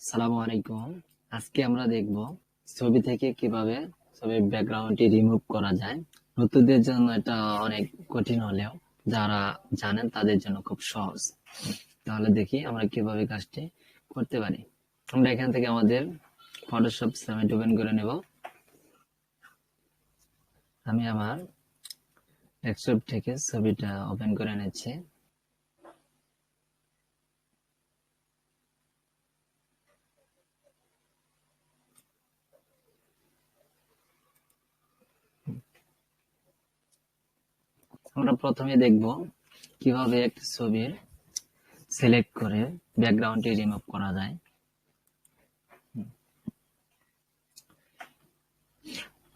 সালামু আলাইকুম। আজকে আমরা দেখব ছবি থেকে কীভাবে ছবির ব্যাকগ্রাউন্ডটি রিমুভ করা যায়। নতুনদের জন্য এটা অনেক কঠিন হলেও যারা জানেন তাদের জন্য খুব সহজ। তাহলে দেখি আমরা কীভাবে কাজটি করতে পারি। আমরা এখান থেকে আমাদের ফটোশপ সামিট ওপেন করে নেব। আমি আমার ডেস্কটপ থেকে ছবিটা ওপেন করে নিচ্ছি। আমরা প্রথমে দেখব কীভাবে একটি ছবির সিলেক্ট করে ব্যাকগ্রাউন্ডটি রিমুভ করা যায়।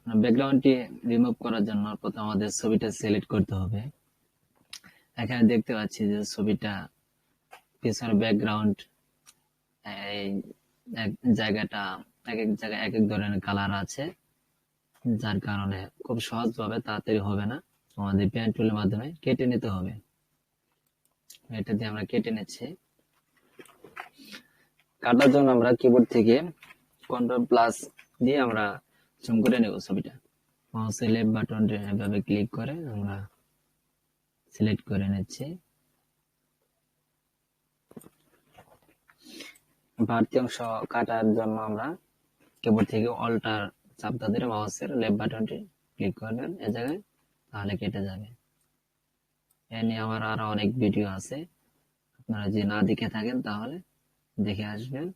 ব্যাকগ্রাউন্ডটি রিমুভ করার জন্য প্রথমে আমাদের ছবিটা সিলেক্ট করতে হবে। এখানে দেখতে পাচ্ছি যে ছবিটা পিছনের ব্যাকগ্রাউন্ড এই এক জায়গাটা এক এক জায়গায় এক এক ধরনের কালার আছে, যার কারণে খুব সহজভাবে তাড়াতাড়ি হবে না। আমাদের পেন টুলের মাধ্যমে কেটে নিতে হবে। এটা দিয়ে আমরা কেটে নিচ্ছি। কাটার জন্য আমরা কিবোর্ড থেকে কন্ট্রোল প্লাস দিয়ে আমরা জুম করে নেব ছবিটা। মাউসের লেফট বাটন এভাবে ক্লিক করে আমরা সিলেক্ট করে নিচ্ছি। বাড়তি অংশ কাটার জন্য আমরা কিবোর্ড থেকে অল্টার চাপটা ধরে মাউসের লেফট বাটনটি ক্লিক করবেন। এ জায়গায় তাহলে কেটে যাবে। এ নিয়ে আমার আরও অনেক ভিডিও আছে। আপনারা যদি না দেখে থাকেন তাহলে দেখে আসবেন।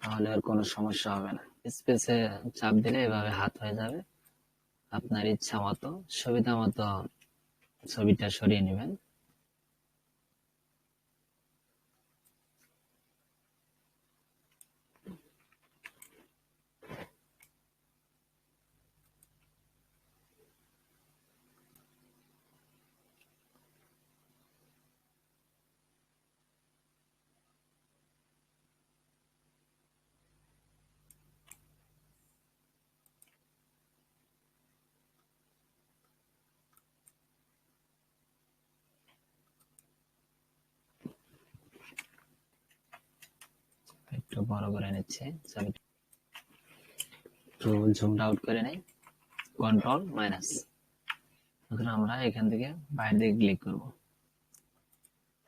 তাহলে আর কোনো সমস্যা হবে না। স্পেসে চাপ দিলে এভাবে হাত হয়ে যাবে। আপনার ইচ্ছা মতো, সুবিধা মতো ছবিটা সরিয়ে নেবেন। বড় নিচ্ছে। ছবিটা একটু জুমড আউট করে নেই। কন্ট্রোল মাইনাস এখন আমরা এখান থেকে বাইরে দিকে ক্লিক করব।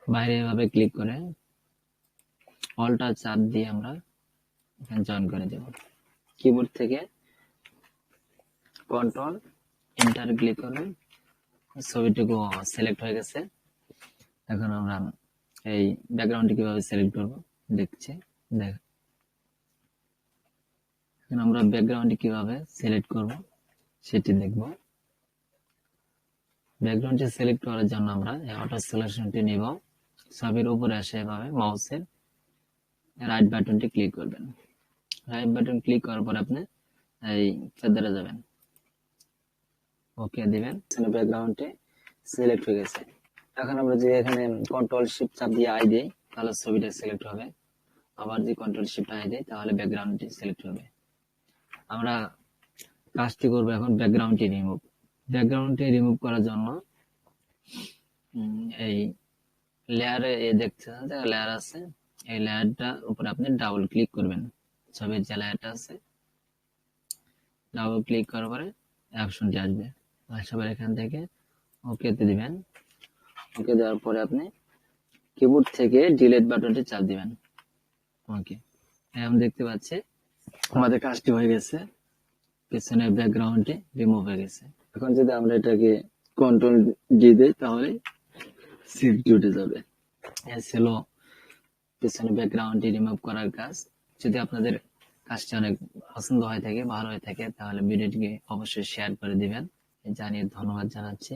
বাইরে এভাবে ক্লিক করে অলটা চাপ দিয়ে আমরা এখানে জয়েন করে দেব। কিবোর্ড থেকে কন্ট্রোল এন্টার ক্লিক করবেন ছবিটুকু সিলেক্ট হয়ে গেছে। এখন আমরা এই ব্যাকগ্রাউন্ডটি কীভাবে সিলেক্ট করব দেখছি। দেখ আমরা ব্যাকগ্রাউন্ডটি কীভাবে সিলেক্ট করব, সেটি দেখব। ব্যাকগ্রাউন্ডটি সিলেক্ট করার জন্য আমরা অটো সিলেকশনটি নিব। ছবির উপরে আসে এভাবে মাউসের রাইট বাটনটি ক্লিক করবেন। রাইট বাটন ক্লিক করার পর আপনি এই ফেদারে যাবেন। ওকে দিবেন। ব্যাকগ্রাউন্ডটি সিলেক্ট হয়ে গেছে। এখন আমরা যে এখানে কন্ট্রোল শিফট চাপ দিয়ে আই দিই, তাহলে ছবিটা সিলেক্ট হবে। আবার যদি কন্ট্রোল শিফট আই দিই, তাহলে ব্যাকগ্রাউন্ডটি সিলেক্ট হবে। আমরা কাজটি করব এখন ব্যাকগ্রাউন্ডটি রিমুভ ব্যাকগ্রাউন্ডটি রিমুভ করার জন্য এই লেয়ারে এ দেখছেন যে লেয়ার আছে? এই লেয়ারটা উপরে আপনি ডাবল ক্লিক করবেন। ছবির যে লেয়ারটা আছে ডাবল ক্লিক করার পরে অপশনটি আসবে। আসার এখান থেকে ওকেতে দিবেন। ওকে দেওয়ার পরে আপনি কিবোর্ড থেকে ডিলিট বাটনটি চাপ দিবেন। ওকে এখন দেখতে পাচ্ছি আমাদের কাজটি হয়ে গেছে। পেছনের ব্যাকগ্রাউন্ডটি রিমুভ হয়ে গেছে। এখন যদি আমরা এটাকে কন্ট্রোল ডি দিই, তাহলে সিফটি উঠে যাবে। এ ছিল পেছনের ব্যাকগ্রাউন্ডটি রিমুভ করার কাজ। যদি আপনাদের কাজটি অনেক পছন্দ হয়ে থাকে, ভালো হয়ে থাকে, তাহলে ভিডিওটিকে অবশ্যই শেয়ার করে দিবেন। জানিয়ে ধন্যবাদ জানাচ্ছি।